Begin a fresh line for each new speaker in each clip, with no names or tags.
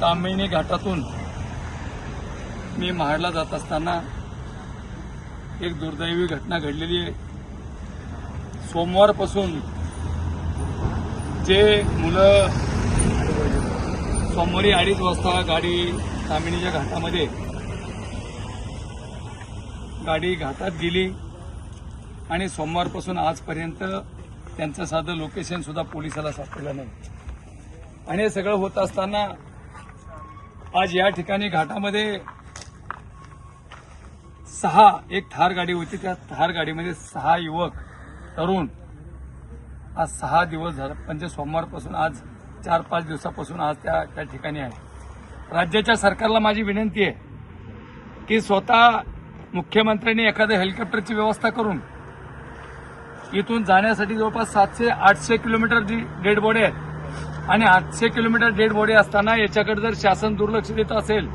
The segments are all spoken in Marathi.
तामिणी घाटातून मी महाडला जात असताना एक दुर्दैवी घटना घडलेली आहे. सोमवारपासून जे मुलं सोमवारी अडीच वाजता गाडी तामिणीच्या घाटामध्ये गाडी घाटात गेली आणि सोमवारपासून आजपर्यंत त्यांचं साधं लोकेशनसुद्धा पोलिसाला सापडलं नाही. आणि हे सगळं होत असताना आज या ठिकाणी घाटामध्ये सहा एक थार गाडी होती. त्या थार गाडीमध्ये सहा युवक तरुण आज सहा दिवस झाला. म्हणजे सोमवारपासून आज चार पाच दिवसापासून आज त्या त्या ठिकाणी आहे. राज्याच्या सरकारला माझी विनंती आहे की स्वतः मुख्यमंत्र्यांनी एखाद्या हेलिकॉप्टरची व्यवस्था करून इथून जाण्यासाठी जवळपास सातशे आठशे किलोमीटर जी डेड बॉडी आहेत आणि आठशे किलोमीटर डेड बॉडी असताना याच्याकडे जर शासन दुर्लक्ष देत असेल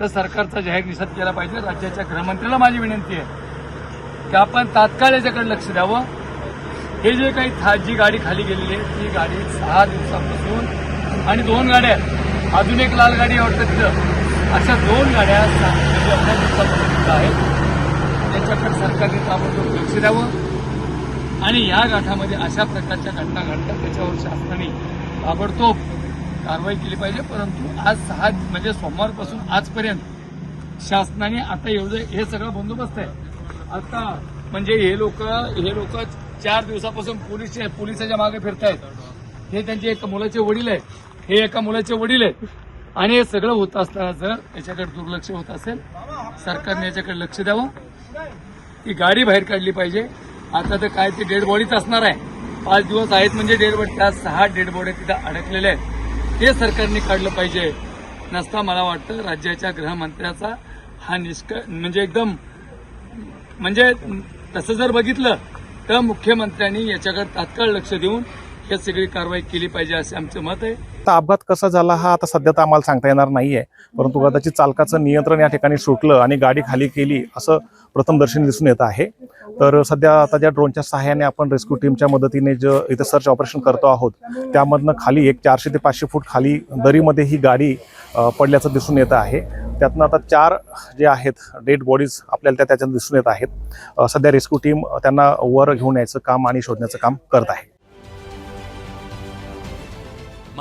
तर सरकारचा जाहीर निषेध केला पाहिजे. राज्याच्या गृहमंत्र्याला माझी विनंती आहे की आपण तात्काळ याच्याकडे लक्ष द्यावं. हे जे काही था- जी गाडी खाली गेलेली आहे ती गाडी सहा दिवसापासून आणि दोन गाड्या अजून एक लाल गाडी आहे वाटतं तिथं. अशा दोन गाड्या सा- दिवसापासून आहेत. त्याच्याकडे सरकारने ताबडतोब लक्ष द्यावं. आणि या गाठामध्ये अशा प्रकारच्या घटना घडतात त्याच्यावर शासनाने ताबडतोब कारवाई केली पाहिजे परंतु आज सहा म्हणजे सोमवारपासून आजपर्यंत शासनाने आता एवढं हे सगळं बंदोबस्त आहे. आता म्हणजे हे लोक हे लोक चार दिवसापासून पोलीस पोलिसाच्या मागे फिरतायत. हे त्यांचे एका मुलाचे वडील आहेत. हे एका मुलाचे वडील आहेत. आणि हे सगळं होत असताना जर याच्याकडे दुर्लक्ष होत असेल. सरकारने याच्याकडे लक्ष द्यावं. ती गाडी बाहेर काढली पाहिजे. आता तर काय ते डेड बॉडीच असणार आहे. पाच दिवस आहेत म्हणजे डेड बॉडी त्या सहा डेड बॉडी तिथं अडकलेल्या आहेत. ते सरकारने काढलं पाहिजे. नसता मला वाटतं राज्याच्या गृहमंत्र्याचा हा निष्क म्हणजे एकदम म्हणजे तसं जर बघितलं तर मुख्यमंत्र्यांनी याच्याकडे तात्काळ लक्ष देऊन हे सगळी कारवाई केली पाहिजे असे आमचं मत आहे.
आता अपघात कसा झाला हा आता सध्या तर आम्हाला सांगता येणार नाही आहे परंतु कदाचित चालकाचं नियंत्रण या ठिकाणी सुटलं आणि गाडी खाली केली असं प्रथमदर्शनी दिसून येत आहे. तर सध्या आता ज्या ड्रोनच्या सहाय्याने आपण रेस्क्यू टीमच्या मदतीने जे इथं सर्च ऑपरेशन करतो आहोत त्यामधनं खाली एक चारशे ते पाचशे फूट खाली दरीमध्ये ही गाडी पडल्याचं दिसून येत आहे. त्यातनं आता चार जे आहेत डेड बॉडीज आपल्याला त्या त्याच्यात दिसून येत आहेत. सध्या रेस्क्यू टीम त्यांना वर घेऊन यायचं काम आणि शोधण्याचं काम करत आहे.